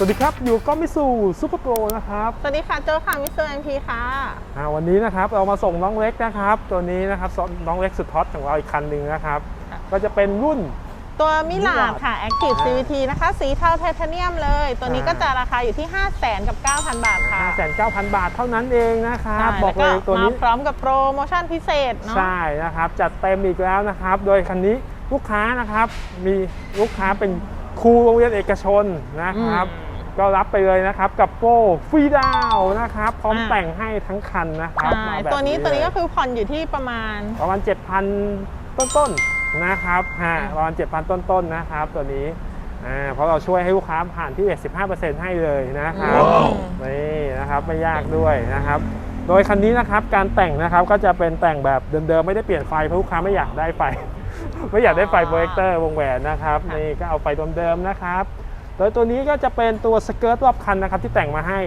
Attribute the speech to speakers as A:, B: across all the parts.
A: สวัสดีครับ อยู่ก็มิสูซูเปอร์โปรนะครับ
B: สวัสดีค่ะโจค่ะมิสเตอร์เอ็มพีค่ะ
A: อ่าวันนี้นะครับเรามาส่งน้องเล็กนะครับ ตัวนี้นะครับน้องเล็กสุดฮอตของเราอีกคันหนึ่งนะครับ
B: ค่ะ
A: ก็จะเป็นรุ่น
B: ตัวมิลา
A: Millard
B: ดค่ะ Active
A: อ่า
B: CVT นะคะ สีเทาไทเทเนียมเลย ตัวนี้
A: อ่า
B: ก็จะราคาอยู่ที่ 5 0 0 0 0 0กับ 9,000 บาทค่ะ
A: 59,000 บาทเท่านั้นเองนะครับ
B: ใช่
A: บอกเลย
B: แว
A: ตัวนี้
B: มาพร้อมกับโปรโมชั่นพิเศษเนาะ
A: ใช่นะครับ จัดเต็มอีกแล้วนะครับ โดยคันนี้ลูกค้านะครับ มีลูกค้าเป็นครูโรงเรียนเอกชนนะครับ
B: อืม
A: ก็รับไปเลยนะครับกับโปรฟรีดาวน์นะครับพร้อม
B: อ่า
A: แต่งให้ทั้งคันนะครับ
B: ใช่
A: มาแบบ
B: ตัวนี้ตัวนี้
A: เลย
B: ก็คือผ่อนอยู่ที่ประมาณ
A: ประมาณ7,000 ต้นๆนะครับฮะประมาณ7,000 ต้นๆนะครับ ตัวนี้อ่าเพราะเราช่วยให้ลูกค้าผ่านที่15%ให้เลยนะครับ
B: ว้าว
A: นี่นะครับไม่ยากด้วยนะครับ โดยคันนี้นะครับการแต่งนะครับก็จะเป็นแต่งแบบเดิมๆไม่ได้เปลี่ยนไฟเพราะลูกค้าไม่อยากได้ไฟ ไม่อยากได้ไฟโปรเจคเตอร์วงแหวนนะครับนี่ก็เอาไฟเดิมๆนะครับ โดยตัวนี้ก็จะเป็นตัวสเกิร์ตรอบคันนะครับที่แต่งมาให้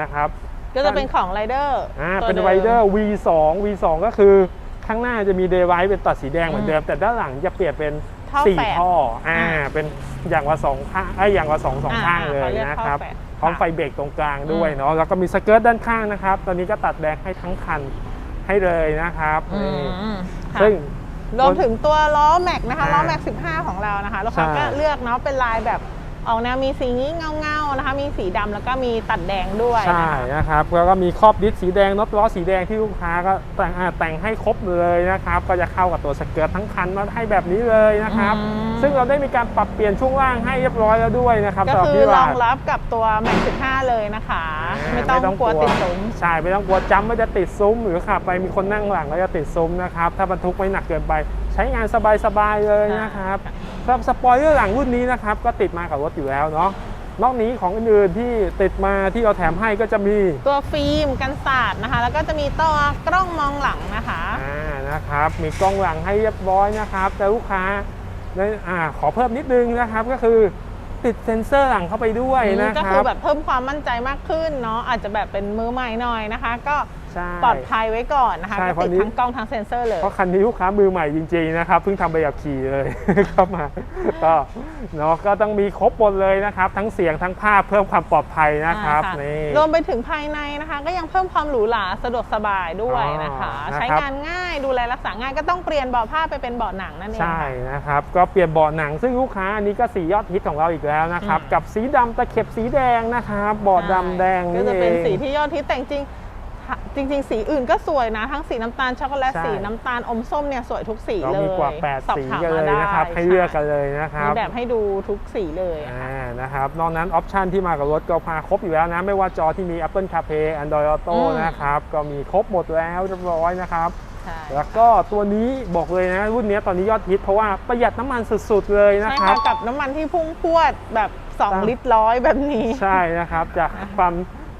A: นะครับ
B: ก็จะเป็นของไรเดอร์
A: อ่าเป็นไรเดอร์ V2 V2 ก็คือข้างหน้าจะมีเดย์ไวท์เป็นตัดสีแดงเหมือนเดิม แต่ด้านหลังจะเปลี่ยนเป็น
B: ท่อ
A: สี่
B: แฝด
A: ท่ออ่า
B: อ่า
A: เป็นอย่างละสองข้างไอ้ยอย่างละสองสอง
B: อ่า
A: ข้างเลย
B: เขาเรียก
A: นะครับ
B: ท่อแฝด
A: พร้อม
B: ค่ะ
A: ไฟเบรกตรงกลางด้วยเนาะแล้วก็มีสเกิร์ตด้านข้างนะครับ ตอนนี้ก็ตัดแดงให้ทั้งคันให้เลยนะครับ
B: อื
A: นี่
B: มค่ะ
A: ซึ่ง
B: รวมถึงตัวล้อแม็กนะคะ
A: อ่า
B: ล้อแม็ก 15 ของเรานะคะลูกค้า
A: ใช่
B: ก็เลือกเนาะเป็นลายแบบ ออกแนวมีสีนี้เงาๆนะคะ มีสีดำแล้วก็มีตัดแดงด้วย
A: ใช่
B: นะคะ
A: นะครับแล้วก็มีครอบดิสสีแดงน็อตล้อสีแดงที่ลูกค้าก็แต่งอ่าแต่งให้ครบเลยนะครับ ก็จะเข้ากับตัวสเกิร์ตทั้งคันมาให้แบบนี้เลยนะครับ
B: อืม
A: ซึ่งเราได้มีการปรับเปลี่ยนช่วงล่างให้เรียบร้อยแล้วด้วยนะครับ
B: ก็
A: สำหรับ
B: คือ
A: พี่
B: ร
A: ลา
B: อง
A: ด
B: รับกับตัวแม็ก15 เลยนะคะไม่ต้องกลัวติดสม
A: ใช่ ไม่ต้องกลัวจำว่าจะติดซุ้ม หรือขับไปมีคนนั่งหลังแล้วจะติดซุ้มนะครับ ถ้าบรรทุกไม่หนักเกินไป ใช้งานสบายๆเลยนะครับสำหรับสปอยเลอร์หลังรุ่นนี้นะครับก็ติดมากับรถอยู่แล้วเนาะนอกนี้ของอื่นๆที่ติดมาที่เราแถมให้ก็จะมี
B: ตัวฟิล์มกันสาดนะคะ แล้วก็จะมีตัวกล้องมองหลังนะคะ
A: อ่านะครับ มีกล้องหลังให้เรียบร้อยนะครับ แต่ลูกค้าได้อ่าขอเพิ่มนิดนึงนะครับก็คือติดเซ็นเซอร์หลังเข้าไปด้วยนะ
B: ก็
A: ค
B: คื
A: รั
B: อบแบบเพิ่มความมั่นใจมากขึ้นเนาะอาจจะแบบเป็นมือใหม่หน่อยนะคะ ก็
A: ใช่
B: ปลอดภัยไว้ก่อนนะคะ
A: ใช่
B: ก็
A: เพราะ
B: ติด
A: นี้
B: ทั้งกล้องทั้งเซ็นเซอร์เลย
A: เพราะคันนี้ลูกค้ามือใหม่จริงๆนะครับเพิ่งทำใบขับขี่เลย เข้ามาก็เนาะก็ต้องมีครบหมดเลยนะครับ ทั้งเสียงทั้งภาพเพิ่มความปลอดภัยนะครับ
B: อ่าค่ะ
A: นี่
B: รวมไปถึงภายในนะคะ ก็ยังเพิ่มความหรูหราสะดวกสบายด้วยนะคะ
A: อ๋อนะครับ
B: ใช้งานง่ายดูแลรักษาง่ายก็ต้องเปลี่ยนเบาะผ้าไปเป็นเบาะหนังนั่นเอง
A: ใช่
B: ค่ะ
A: นะครับ ก็เปลี่ยนเบาะหนังซึ่งลูกค้าอันนี้ก็สียอดฮิตของเราอีกแล้วนะครับ
B: อืม
A: กับสีดำตะเข็บสีแดงนะครับเบาะดำแดง
B: ก็
A: นี่
B: จะ
A: เอ
B: เป็น
A: ง
B: สีที่ยอดฮิตแต่จริงๆ จริง ๆ สีอื่นก็สวยนะ ทั้งสีน้ำตาลช็อกโกแลต
A: ใช่
B: สีน้ำตาลอมส้มเนี่ยสวยทุกสี
A: เรา
B: เลย
A: มีกว่า
B: สอบ
A: 8สี
B: ถาม
A: กันเลย
B: มาได้
A: นะครับ ให้เลือกกันเลยนะค
B: มี
A: รับ
B: แบบให้ดูทุกสีเลยอะ
A: อ่านะครับนอกนั้นออปชันที่มากับรถก็พาครบอยู่แล้วนะ ไม่ว่าจอที่มี Apple CarPlay Android Auto
B: อืม
A: นะครับ ก็มีครบหมดแล้วเรียบร้อยนะครับ
B: ใช่
A: แล้วก็ตัวนี้บอกเลยนะ รุ่นนี้ตอนนี้ยอดฮิตเพราะว่าประหยัดน้ำมันสุดๆเลยนะ
B: ใช่
A: ครั
B: ค่ะ
A: บ
B: กับน้ำมันที่พุ่งพรวดแบบ
A: ครับ
B: 2ลิตรร้อยแบบนี้
A: ใช่นะครับ จากความ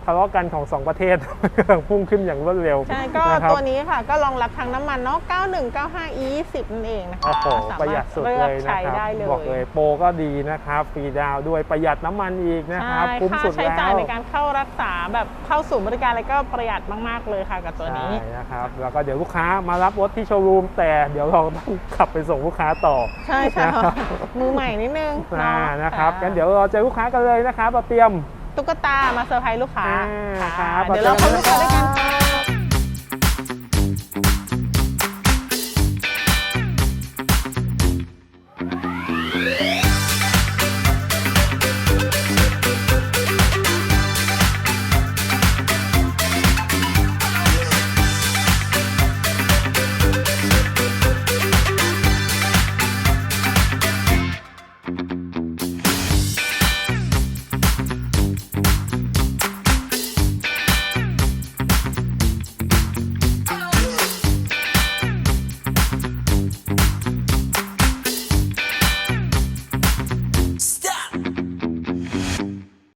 A: ทะเลาะกันของสองประเทศกำลังพุ่งขึ้นอย่างรวดเร็ว
B: ใช่ก็
A: นะครับ
B: ตัวนี้ค่ะ ก็รองรับทั้งน้ำมันเนาะ 91 95 e 10นั่นเองนะคะ
A: โอ้โห
B: สา
A: ประห
B: มาร
A: ยั
B: ถ
A: ดสุด
B: เลื
A: เล
B: อก
A: ยนะ
B: ใช้
A: ครับ
B: ได้เลย
A: บอกเลยโปรก็ดีนะครับฟรีดาวน์ด้วยประหยัดน้ำมันอีกนะครับ
B: ใช่
A: คุ้ม
B: ค่า
A: สุด
B: ใช้
A: แล้ว
B: จ่ายในการเข้ารักษาแบบเข้าสู่บริการอะไรก็ประหยัดมาก ๆ เลยค่ะกับตัวนี้
A: ใช่นะครับ แล้วก็เดี๋ยวลูกค้ามารับรถที่โชว์รูม แต่เดี๋ยวเราต้องขับไปส่งลูกค้าต่อ
B: ใช่ใช่
A: นะครับ
B: มือใหม่นิดนึง
A: อ่า
B: เนาะ
A: นะครับ
B: ค่ะ
A: งั้นเดี๋ยวเราเจอลูกค้ากันเลยนะครับเราเตรียม
B: ตุ๊กตามาเซอร์ไพรส์ลูกค้า
A: อ่า
B: ค่ะ
A: ครับ
B: เดี๋ยวเราเข้าลูกค้าด้วยกันค่ะ